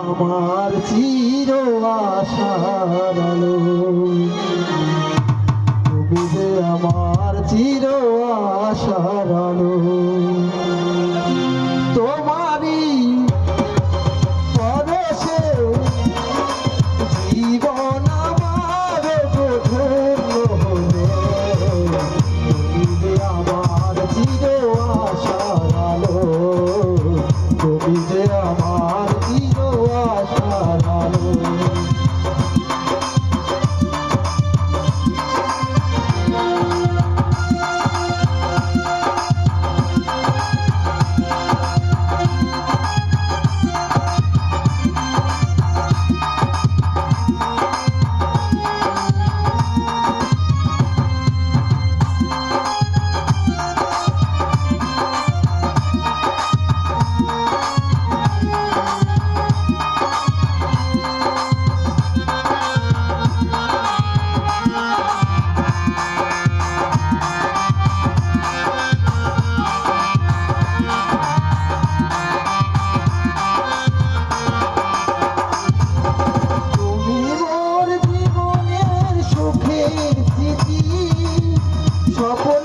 আমার চির আশার আলো। তুমি যে আমার চির আশার আলো। স্মৃতি সকল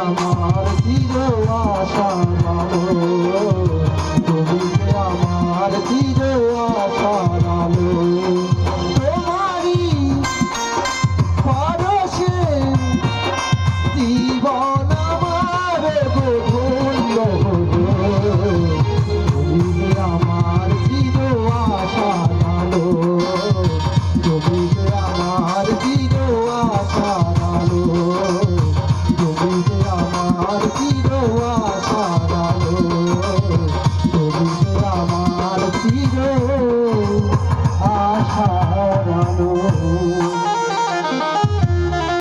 আমার চির আশা আলো তুমি যে আমার চির জীবন আমার গোধন্য